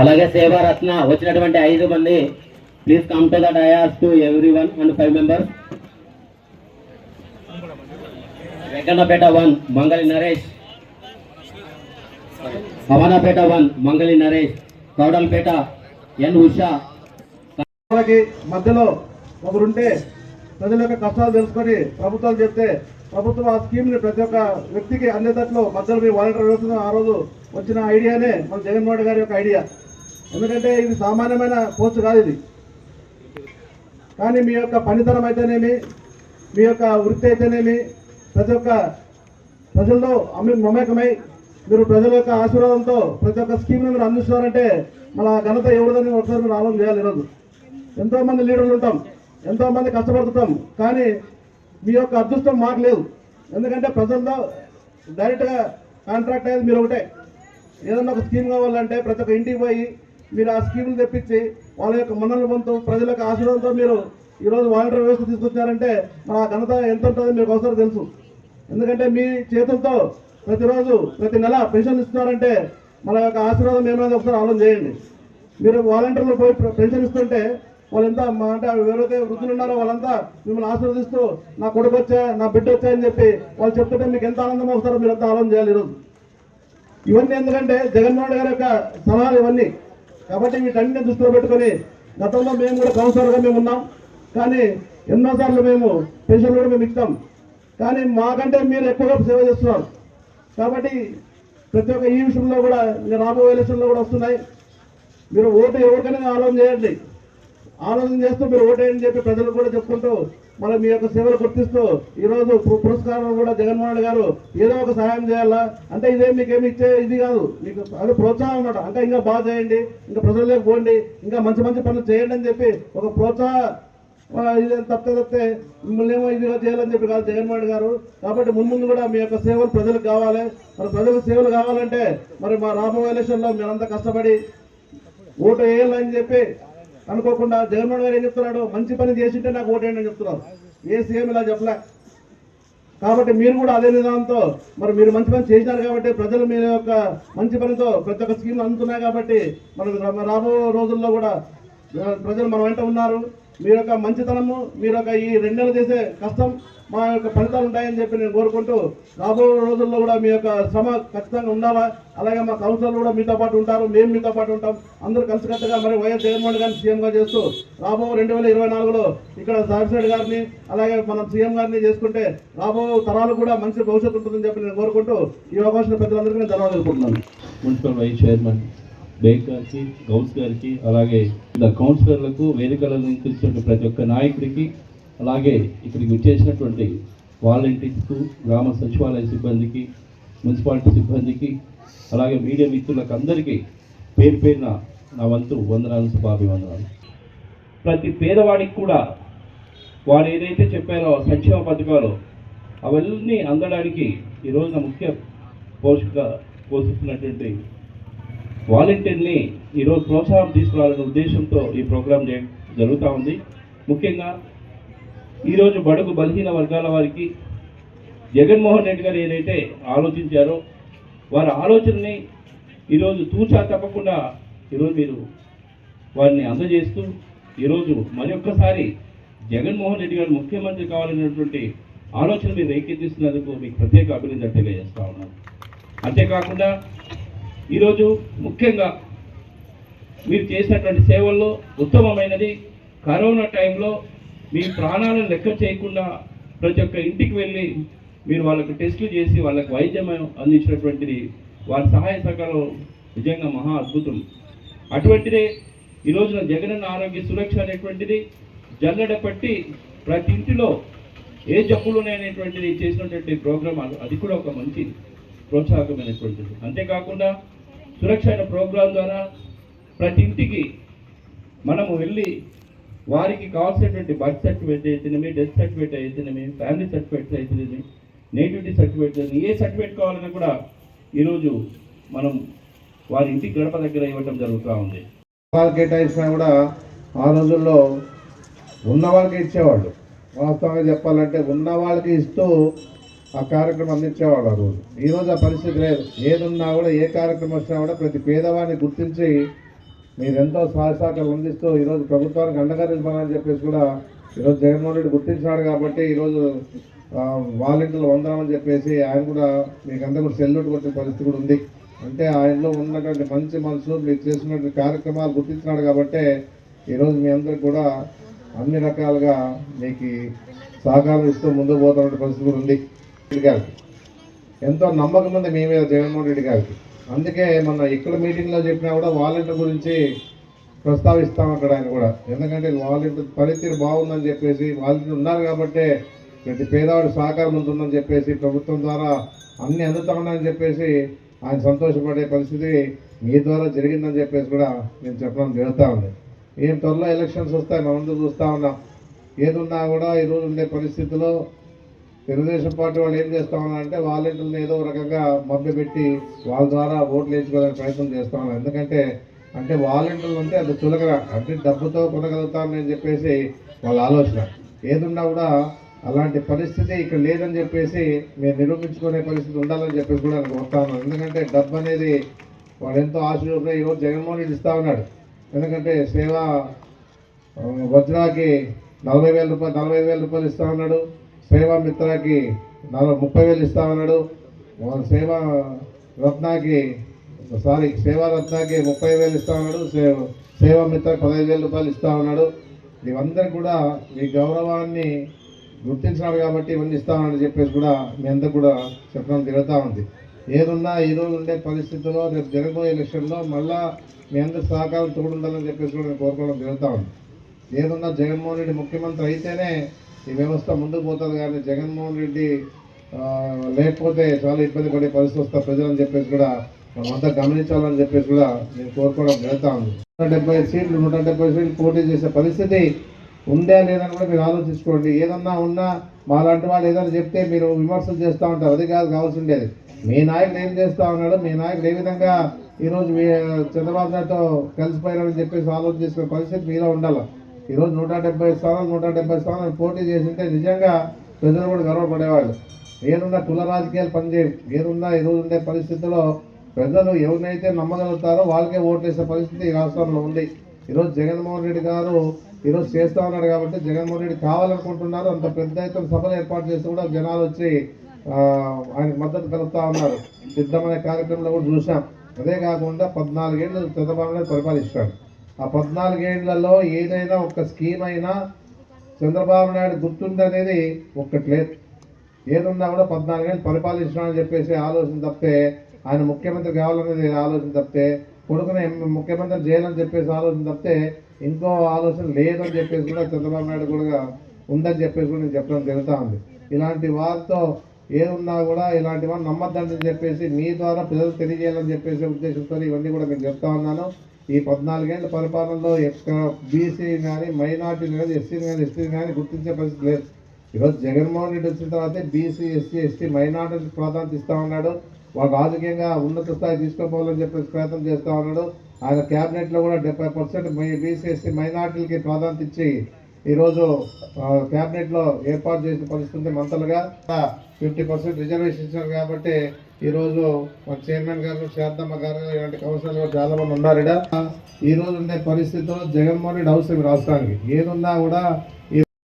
అలాగే సేవారత్న వచ్చినటువంటి ఐదు మంది. Please come to the dais to everyone and five members Venkannapeta one Mangali Naresh. Bhavanapeta one Mangali Naresh Koudalpeta N Usha. మధ్యలో ఒకరుంటే ప్రజల యొక్క కష్టాలు తెలుసుకొని ప్రభుత్వాలు చెప్తే ప్రభుత్వం ఆ స్కీమ్ని ప్రతి ఒక్క వ్యక్తికి అందేటట్లు మధ్యలో మీ వాలంటీర్ వ్యవస్థ ఆ రోజు వచ్చిన ఐడియానే మన జగన్మోహన్ గారి యొక్క ఐడియా. ఎందుకంటే ఇది సామాన్యమైన పోస్ట్ కాదు ఇది. కానీ మీ యొక్క పనితనం అయితేనేమి మీ యొక్క వృత్తి అయితేనేమి ప్రతి ఒక్క ప్రజల్లో అమ్మి మమేకమై మీరు ప్రజల యొక్క ఆశీర్వాదంతో ప్రతి ఒక్క స్కీమ్ని మీరు అందిస్తున్నారంటే మన ఘనత ఎవరిదని ఒకసారి మీరు ఆలోచన చేయాలి ఈరోజు. ఎంతోమంది లీడర్లు ఉంటాం ఎంతోమంది కష్టపడుతుంటాం కానీ మీ యొక్క అదృష్టం మాకు లేదు. ఎందుకంటే ప్రజల్లో డైరెక్ట్గా కాంట్రాక్ట్ అయ్యేది మీరు ఒకటే. ఏదన్నా ఒక స్కీమ్ కావాలంటే ప్రతి ఒక్క ఇంటికి పోయి మీరు ఆ స్కీములు తెప్పించి వాళ్ళ యొక్క మన్నలు పొందుతూ ప్రజల యొక్క ఆశీర్వాదంతో మీరు ఈరోజు వాలంటీర్ వ్యవస్థ తీసుకొచ్చారంటే మా ఘనత ఎంత ఉంటుందో మీకు ఒకసారి తెలుసు. ఎందుకంటే మీ చేతులతో ప్రతిరోజు ప్రతి నెల పెన్షన్ ఇస్తున్నారంటే మన యొక్క ఆశీర్వాదం ఏమైనా ఒకసారి ఆలోచన చేయండి. మీరు వాలంటీర్లు పోయి పెన్షన్ ఇస్తుంటే వాళ్ళంతా మా అంటే ఎవరైతే వృద్ధులు ఉన్నారో వాళ్ళంతా మిమ్మల్ని ఆశీర్వదిస్తూ నా కొడుకు వచ్చా నా బిడ్డ వచ్చాయని చెప్పి వాళ్ళు చెప్తుంటే మీకు ఎంత ఆనందం వస్తారో మీరు అంతా ఆలోచన చేయాలి ఈరోజు. ఇవన్నీ ఎందుకంటే జగన్మోహన్ గారి యొక్క సలహాలు ఇవన్నీ. కాబట్టి వీటన్నిటిని దృష్టిలో పెట్టుకొని గతంలో మేము కూడా కౌన్సిలర్గా మేము ఉన్నాం. కానీ ఎన్నోసార్లు మేము పెన్షన్లు కూడా మేము ఇస్తాం కానీ మాకంటే మీరు ఎక్కువగా సేవ చేస్తున్నారు. కాబట్టి ప్రతి ఒక్క ఈ విషయంలో కూడా ఇంకా రాబోయే ఎలక్షన్లో కూడా వస్తున్నాయి. మీరు ఓటు ఎవరికైనా ఆలోచన చేయండి. ఆలోచన చేస్తూ మీరు ఓటేయని చెప్పి ప్రజలు కూడా చెప్పుకుంటూ మన మీ యొక్క సేవలు గుర్తిస్తూ ఈరోజు పురస్కారం కూడా జగన్మోహన్ గారు ఏదో ఒక సహాయం చేయాలా? అంటే ఇదే మీకేమి ఇచ్చే ఇది కాదు. మీకు అది ప్రోత్సాహం అన్నమాట. అంటే ఇంకా బాగా చేయండి ఇంకా ప్రజల్లోకి పోండి ఇంకా మంచి మంచి పనులు చేయండి అని చెప్పి ఒక ప్రోత్సాహ తప్పితే తప్పితే మిమ్మల్ని ఏమో ఇదిగా చేయాలని చెప్పి కాదు జగన్మోహన్ గారు. కాబట్టి మున్ముందు కూడా మీ యొక్క సేవలు ప్రజలకు కావాలి. మరి ప్రజలకు సేవలు కావాలంటే మరి మా రాబోయే ఎలక్షన్లో మీరంతా కష్టపడి ఓటు వేయాలని చెప్పి అనుకోకుండా జగన్మోహన్ గారు ఏం చెప్తున్నాడు? మంచి పని చేసింటే నాకు ఓటేయండి అని చెప్తున్నారు. ఏ సీఎం ఇలా చెప్పలే. కాబట్టి మీరు కూడా అదే విధానంతో మరి మీరు మంచి పని చేసినారు కాబట్టి ప్రజలు మీ యొక్క మంచి పనితో ప్రతి ఒక్క స్కీమ్లు అందుతున్నాయి కాబట్టి మనం రాబో రోజుల్లో కూడా ప్రజలు మన వెంట ఉన్నారు. మీ యొక్క మంచితనము మీ యొక్క ఈ రెండేళ్ళు చేసే కష్టం మా యొక్క ఫలితాలు ఉంటాయని చెప్పి నేను కోరుకుంటూ రాబోయే రోజుల్లో కూడా మీ యొక్క శ్రమ ఖచ్చితంగా ఉండాలా? అలాగే మా కౌన్సిలర్లు కూడా మీతో పాటు ఉంటారు మేము మీతో పాటు ఉంటాం. అందరూ కలిసికట్టుగా మరి వైఎస్ జగన్మోహన్ గారిని సీఎంగా చేస్తూ రాబో రెండు వేల ఇరవై నాలుగులో ఇక్కడ సాగిరెడ్డి గారిని అలాగే మనం సీఎం గారిని చేసుకుంటే రాబో తరాలు కూడా మంచి భవిష్యత్తు ఉంటుందని చెప్పి నేను కోరుకుంటూ ఈ అవకాశం పెద్దలందరికీ నేను ధన్యవాదాలు మున్సిపల్ వైస్ చైర్మన్. బేగ్ గారికి గౌస్ గారికి అలాగే ఇలా కౌన్సిలర్లకు వేదికల నుంచి ప్రతి ఒక్క నాయకుడికి అలాగే ఇక్కడికి వచ్చేసినటువంటి వాలంటీర్స్కు గ్రామ సచివాలయ సిబ్బందికి మున్సిపాలిటీ సిబ్బందికి అలాగే మీడియా మిత్రులకు అందరికీ పేరు పేరున నా వంతు వందనాలు శుభాభివందనాలు. ప్రతి పేదవాడికి కూడా వారు ఏదైతే చెప్పారో సంక్షేమ పథకాలు అవన్నీ అందడానికి ఈ ముఖ్య పోషక పోషిస్తున్నటువంటి వాలంటీర్ని ఈరోజు ప్రోత్సాహం తీసుకురావాలనే ఉద్దేశంతో ఈ ప్రోగ్రాం జరుగుతూ ఉంది. ముఖ్యంగా ఈరోజు బడుగు బలహీన వర్గాల వారికి జగన్మోహన్ రెడ్డి గారు ఏదైతే ఆలోచించారో వారి ఆలోచనని ఈరోజు తూచా తప్పకుండా ఈరోజు మీరు వారిని అందజేస్తూ ఈరోజు మరొక్కసారి జగన్మోహన్ రెడ్డి గారు ముఖ్యమంత్రి కావాలనేటువంటి ఆలోచన మీరు రేకెత్తిస్తున్నందుకు మీకు ప్రత్యేక అభినందన తెలియజేస్తా ఉన్నాను. అంతేకాకుండా ఈరోజు ముఖ్యంగా మీరు చేసినటువంటి సేవల్లో ఉత్తమమైనది కరోనా టైంలో మీ ప్రాణాలను లెక్క చేయకుండా ప్రతి ఒక్క ఇంటికి వెళ్ళి మీరు వాళ్ళకు టెస్టులు చేసి వాళ్ళకి వైద్యం అందించినటువంటిది వారి సహాయ సహకారం నిజంగా మహా అద్భుతం. అటువంటిదే ఈ రోజున జగనన్న ఆరోగ్య సురక్ష అనేటువంటిది జల్లెడ పట్టి ప్రతి ఇంటిలో ఏ జబ్బులునేటువంటిది చేసినటువంటి ప్రోగ్రామ్ అది- అది కూడా ఒక మంచి ప్రోత్సాహకమైనటువంటిది. అంతేకాకుండా సురక్ష అయిన ప్రోగ్రాం ద్వారా ప్రతి ఇంటికి మనము వెళ్ళి వారికి కావాల్సినటువంటి బర్త్ సర్టిఫికేట్ అయితేనేమి డెత్ సర్టిఫికేట్ అయితేనేమి ఫ్యామిలీ సర్టిఫికేట్స్ అయితేనేమి నేటివిటీ సర్టిఫికేట్ ఏ సర్టిఫికేట్ కావాలన్నా కూడా ఈరోజు మనం వారి ఇంటి గడప దగ్గర ఇవ్వటం జరుగుతూ ఉంది. వాళ్ళకి కేటాయించినా కూడా ఆ రోజుల్లో ఉన్న వాళ్ళకి ఇచ్చేవాళ్ళు. వాస్తవంగా చెప్పాలంటే ఉన్న వాళ్ళకి ఇస్తూ ఆ కార్యక్రమం అందించేవాడు ఆ రోజు. ఈరోజు ఆ పరిస్థితి లేదు. ఏదున్నా కూడా ఏ కార్యక్రమం వచ్చినా కూడా ప్రతి పేదవాడిని గుర్తించి మీరు ఎంతో అందిస్తూ ఈరోజు ప్రభుత్వానికి అండగా నిలబడాలని చెప్పేసి కూడా ఈరోజు జగన్మోహన్ రెడ్డి గుర్తించినాడు కాబట్టి ఈరోజు వాలంటీర్లు వందనమని చెప్పేసి ఆయన కూడా మీకు అందరూ సెల్యూట్ కొట్టే పరిస్థితి కూడా ఉంది. అంటే ఆయనలో ఉన్నటువంటి మంచి మనసు మీరు చేసినటువంటి కార్యక్రమాలు గుర్తించినాడు కాబట్టి ఈరోజు మీ అందరికి కూడా అన్ని రకాలుగా మీకు సహకారం ఇస్తూ ముందుకు పోతున్న పరిస్థితి కూడా ఉంది. రెడ్డి గారికి. ఎంతో నమ్మకం ఉంది మీ మీద జగన్మోహన్ రెడ్డి గారికి. అందుకే మన ఇక్కడ మీటింగ్లో చెప్పినా కూడా వాలంటీర్ గురించి ప్రస్తావిస్తాం అక్కడ ఆయన కూడా. ఎందుకంటే వాలంటీర్ పరిస్థితి బాగుందని చెప్పేసి వాలంటీర్ ఉన్నారు కాబట్టి ప్రతి పేదవాడి సహకారం ఉంటుందని చెప్పేసి ప్రభుత్వం ద్వారా అన్ని అందుతా చెప్పేసి ఆయన సంతోషపడే పరిస్థితి మీ ద్వారా జరిగిందని చెప్పేసి కూడా నేను చెప్పడం జరుగుతూ ఉంది. ఏం త్వరలో ఎలక్షన్స్ వస్తాయి మనందరూ చూస్తూ ఉన్నాం. ఏదున్నా కూడా ఈరోజు ఉండే పరిస్థితిలో తెలుగుదేశం పార్టీ వాళ్ళు ఏం చేస్తా ఉన్నారంటే వాలంటీర్లను ఏదో ఒక రకంగా మభ్యపెట్టి వాళ్ళ ద్వారా ఓట్లు వేయించుకోవడానికి ప్రయత్నం చేస్తా ఉన్నారు. ఎందుకంటే అంటే వాలంటీర్లు అంటే అది చులకన. అంటే డబ్బుతో కొనగలుగుతానని చెప్పేసి వాళ్ళ ఆలోచన. ఏదున్నా కూడా అలాంటి పరిస్థితి ఇక్కడ లేదని చెప్పేసి మేము నిరూపించుకునే పరిస్థితి ఉండాలని చెప్పేసి కూడా నేను కోరుతా ఉన్నాను. ఎందుకంటే డబ్బు అనేది వాడు ఎంతో ఆశ చూపుతా ఈరోజు జగన్మోహన్ రెడ్డి ఇస్తా ఉన్నాడు. ఎందుకంటే సేవ వజ్రాకి నలభై వేల రూపాయలు నలభై ఐదు వేల రూపాయలు ఇస్తా ఉన్నాడు. సేవా మిత్రకి నలభై ముప్పై వేలు ఇస్తామన్నాడు. సేవా రత్నాకి సారీ సేవా రత్నాకి ముప్పై వేలు ఇస్తా ఉన్నాడు సేవ సేవా మిత్ర పదహైదు వేల రూపాయలు ఇస్తా ఉన్నాడు ఇవందరూ కూడా మీ గౌరవాన్ని గుర్తించినాడు కాబట్టి ఇవన్నీ ఇస్తామని చెప్పేసి కూడా మీ అందరు కూడా చెప్పడం జరుగుతూ ఉంది. ఏదున్నా ఈ రోజు ఉండే పరిస్థితుల్లో రేపు జరగబోయే ఎలక్షన్లో మళ్ళా మీ అందరి సహకారం తోడుండాలని చెప్పేసి కూడా నేను కోరుకోవడం జరుగుతూ ఉంది. ఏదున్నా జగన్మోహన్ రెడ్డి ముఖ్యమంత్రి అయితేనే ఈ వ్యవస్థ ముందుకు పోతుంది కానీ జగన్మోహన్ రెడ్డి లేకపోతే చాలా ఇబ్బంది పడే పరిస్థితి వస్తా ప్రజలని చెప్పేసి కూడా మనమంతా గమనించాలని చెప్పేసి కూడా నేను కోరుకోవడం జరుగుతా ఉంది. నూట డెబ్బై సీట్లు నూట డెబ్బై సీట్లు పోటీ చేసే పరిస్థితి ఉందా లేదని కూడా మీరు ఆలోచించుకోండి. ఏదన్నా ఉన్నా మాలాంటి వాళ్ళు ఏదైనా చెప్తే మీరు విమర్శలు చేస్తూ ఉంటారు. అది కాదు కావాల్సి ఉండేది. మీ నాయకుడు ఏం చేస్తా ఉన్నాడు? మీ నాయకుడు ఏ విధంగా ఈరోజు మీ చంద్రబాబు నాయుడుతో కలిసిపోయారని చెప్పేసి ఆలోచన చేసుకునే పరిస్థితి మీలో ఉండాలి? ఈరోజు నూట డెబ్బై స్థానాలు నూట డెబ్బై స్థానాలు పోటీ చేసింటే నిజంగా ప్రజలు కూడా గర్వపడేవాళ్ళు. ఏనున్న కుల రాజకీయాలు పనిచేయవు. ఏనున్నా ఈరోజు ఉండే పరిస్థితుల్లో ప్రజలు ఎవరినైతే నమ్మగలుగుతారో వాళ్ళకే ఓట్లేసే పరిస్థితి ఈ రాష్ట్రంలో ఉంది. ఈరోజు జగన్మోహన్ రెడ్డి గారు ఈరోజు చేస్తా ఉన్నాడు కాబట్టి జగన్మోహన్ రెడ్డి కావాలనుకుంటున్నారు. అంత పెద్ద ఎత్తున సభలు ఏర్పాటు చేసి కూడా జనాలు వచ్చి ఆయనకు మద్దతు కలుపుతా ఉన్నారు. సిద్ధమైన కార్యక్రమంలో కూడా చూసాం అదే కాకుండా పద్నాలుగేళ్ళు చంద్రబాబు నాయుడు పరిపాలిస్తాడు ఆ పద్నాలుగేళ్ళలో ఏదైనా ఒక స్కీమ్ అయినా చంద్రబాబు నాయుడు గుర్తుందనేది ఒక్కటి లేదు. ఏదున్నా కూడా పద్నాలుగేళ్ళు పరిపాలించడానికి చెప్పేసి ఆలోచన తప్పితే ఆయన ముఖ్యమంత్రి కావాలనేది ఆలోచన తప్పితే కొడుకుని ముఖ్యమంత్రి చేయాలని చెప్పేసి ఆలోచన తప్పితే ఇంకో ఆలోచన లేదని చెప్పేసి కూడా చంద్రబాబు నాయుడు కూడా ఉందని చెప్పేసి కూడా నేను చెప్పడం జరుగుతూ ఉంది. ఇలాంటి వారితో ఏదున్నా కూడా ఇలాంటి వారు నమ్మద్దని చెప్పేసి మీ ద్వారా ప్రజలు తెలియజేయాలని చెప్పేసి ఉద్దేశంతో ఇవన్నీ కూడా నేను చెప్తా ఉన్నాను. ఈ పద్నాలుగేళ్ళ పరిపాలనలో ఎక్కడ బీసీ కానీ మైనార్టీని కానీ ఎస్సీని కానీ ఎస్టీని కానీ గుర్తించే పరిస్థితి లేదు. ఈరోజు జగన్మోహన్ రెడ్డి వచ్చిన తర్వాత బీసీ ఎస్సీ ఎస్టీ మైనార్టీలకు ప్రాధాన్యత ఇస్తా ఉన్నాడు. వాళ్ళు రాజకీయంగా ఉన్నత స్థాయి తీసుకోపోవాలని చెప్పేసి ప్రయత్నం చేస్తూ ఉన్నాడు. ఆయన క్యాబినెట్లో కూడా డెబ్బై పర్సెంట్ బీసీ ఎస్సీ మైనార్టీలకి ప్రాధాన్యత ఇచ్చి ఈరోజు ఆ, క్యాబినెట్లో ఏర్పాటు చేసిన పరిస్థితి మంత్రులుగా ఫిఫ్టీ పర్సెంట్ రిజర్వేషన్ ఇచ్చారు కాబట్టి ఈరోజు మన చైర్మన్ గారు శారదమ్మ గారు ఇలాంటి కౌన్సిలర్ చాలా మంది ఉన్నారు ఈడ. ఈ రోజు ఉండే పరిస్థితుల్లో జగన్మోహన్ రెడ్డి అవసరం రాష్ట్రానికి ఏదున్నా కూడా